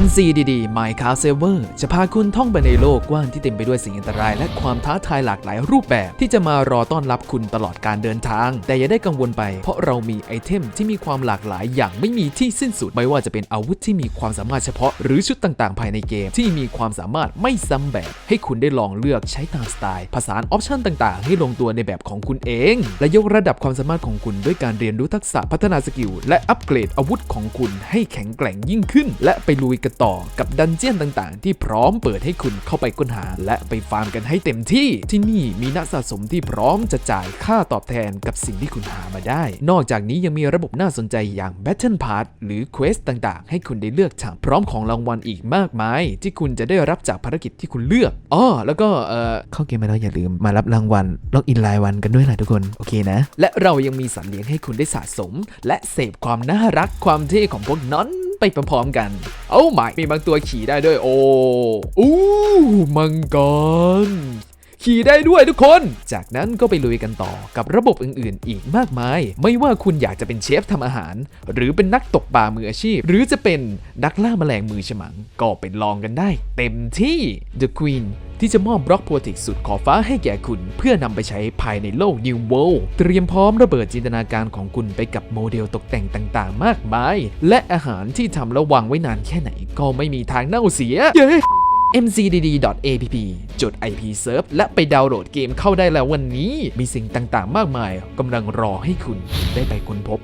MCDD Minecraft Server จะพาคุณท่องไปในโลกกว้างที่เต็มไปด้วยสิ่งอันตราย และความท้าทายหลากหลายรูปแบบ ที่จะมารอต้อนรับคุณตลอดการเดินทาง แต่อย่าได้กังวลไป เพราะเรามีไอเทมที่มีความหลากหลายอย่างไม่มีที่สิ้นสุด ไม่ว่าจะเป็นอาวุธที่มีความสามารถเฉพาะ หรือชุดต่างๆ ภายในเกม ที่มีความสามารถไม่ซ้ำแบบ ให้คุณได้ลองเลือกใช้ตามสไตล์ผสานออปชันต่างๆ ให้ลงตัวในแบบของคุณเอง และยกระดับความสามารถของคุณด้วยการเรียนรู้ทักษะพัฒนาสกิลและอัปเกรดอาวุธของคุณให้แข็งแกร่งยิ่งขึ้น และไปลุยกันต่อกับดันเจียนต่างๆ ที่พร้อมเปิดให้คุณเข้าไปค้นหา และไปฟาร์มกันให้เต็มที่ ที่นี่มีนักสะสมที่พร้อมจะจ่ายค่าตอบแทนกับสิ่งที่คุณหามาได้ นอกจากนี้ยังมีระบบน่าสนใจอย่าง Battle Pass หรือ Quest ต่างๆ ให้คุณได้เลือกทำพร้อมของรางวัลอีกมากมาย ที่คุณจะได้รับจากภารกิจที่คุณเลือกอ้อแล้วก็เอ่อเข้าเกมมาแล้วอย่าลืมมารับรางวัลล็อกอินรายวันกันด้วยนะทุกคนโอเคนะ และเรายังมีสัตว์เลี้ยงให้คุณได้สะสม และเสพความน่ารักความเท่ของพวกนั้น ไปพร้อมๆกัน เอ้ไม่มีบางตัวขี่ได้ด้วยโอ้อู้มังกรขี่ได้ด้วยทุกคน จากนั้นก็ไปลุยกันต่อกับระบบอื่นๆ อีกมากมาย ไม่ว่าคุณอยากจะเป็นเชฟทำอาหาร หรือเป็นนักตกปลามืออาชีพ หรือจะเป็นนักล่าแมลงมือฉมัง ก็ไปลองกันได้ เต็มที่ The Queen ที่จะมอบบล็อกโปรเทคสุดขอบฟ้าให้แก่คุณ เพื่อนำไปใช้ภายในโลก New World เตรียมพร้อมระเบิดจินตนาการของคุณไปกับโมเดลตกแต่งต่างๆ มากมาย และอาหารที่ทำแล้ววางไว้นานแค่ไหน ก็ไม่มีทางเน่าเสีย เย้ mcdd.app จด IP serve และไปดาวน์โหลดเกมเข้าได้แล้ววันนี้ มีสิ่งต่างๆ มากมายกำลังรอให้คุณได้ไปค้นพบ